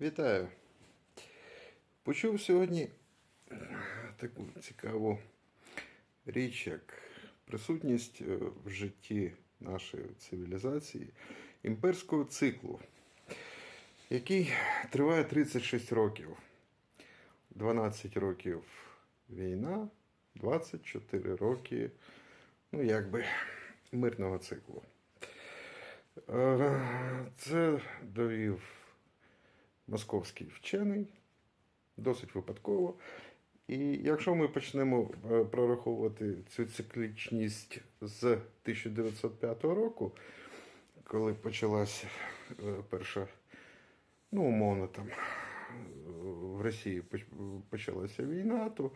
Вітаю. Почув сьогодні таку цікаву річ, як присутність е, в житті нашої цивілізації імперського циклу, який триває 36 років. 12 років війна, 24 роки, ну якби мирного циклу. Е, Це довів московський вчений, досить випадково. І якщо ми почнемо е, прораховувати цю циклічність з 1905 року, коли почалася е, перша, ну, умовно там, е, в Росії почалася війна, то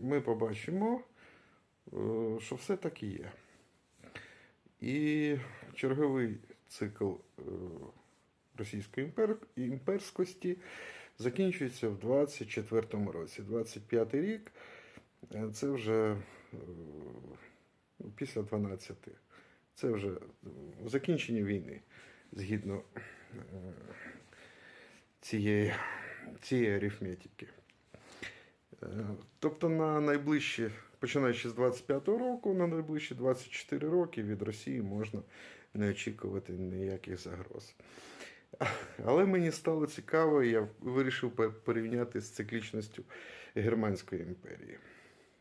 ми побачимо, що все так і є. І черговий цикл російської імпер... імперськості закінчується в 24-му році. 25-й рік е, це вже е, після 12. Це вже е, закінчення війни згідно цієї, цієї арифметики. Тобто на найближчі, починаючи з 25-го року, на найближчі 24 роки від Росії можна не очікувати ніяких загроз. Але мені стало цікаво, і я вирішив порівняти з циклічністю Германської імперії.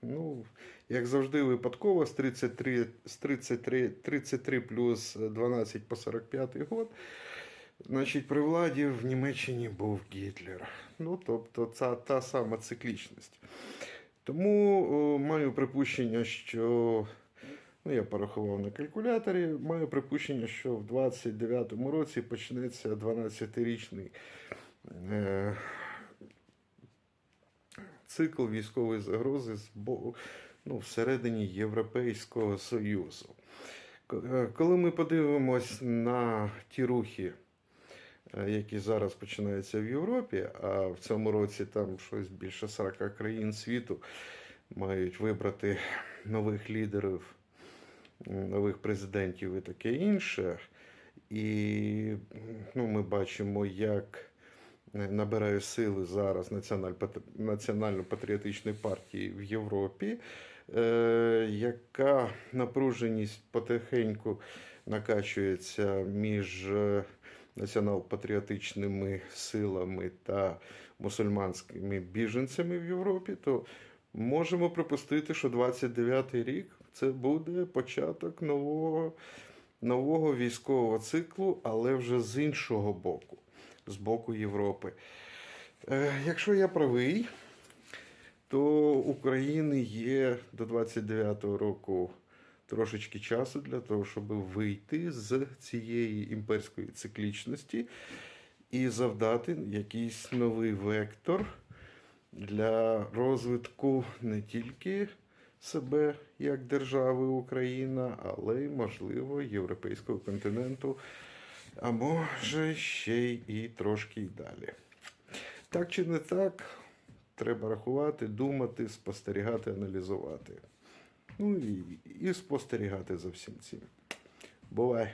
Ну, як завжди, випадково, з 33, з 33, 33 плюс 12 по 45 год, значить, при владі в Німеччині був Гітлер. Ну, тобто, це та сама циклічність. Тому о, маю припущення, що ну, я порахував на калькуляторі, маю припущення, що в 29-му році почнеться 12-річний е, цикл військової загрози з ну, всередині Європейського Союзу. Е, Коли ми подивимось на ті рухи, е, які зараз починаються в Європі, а в цьому році там щось більше 40 країн світу мають вибрати нових лідерів, нових президентів і таке інше. І ну, ми бачимо, як е, набирає сили зараз національно-патріотичної партії в Європі, е, яка напруженість потихеньку накачується між е, націонал-патріотичними силами та мусульманськими біженцями в Європі, то можемо припустити, що 29-й рік це буде початок нового, нового військового циклу, але вже з іншого боку, з боку Європи. Е, Якщо я правий, то України є до 29-го року трошечки часу для того, щоб вийти з цієї імперської циклічності і завдати якийсь новий вектор для розвитку не тільки себе як держави Україна, але й, можливо, європейського континенту, а може ще й трошки й далі. Так чи не так, треба рахувати, думати, спостерігати, аналізувати. Ну і, і спостерігати за всім цим. Бувай!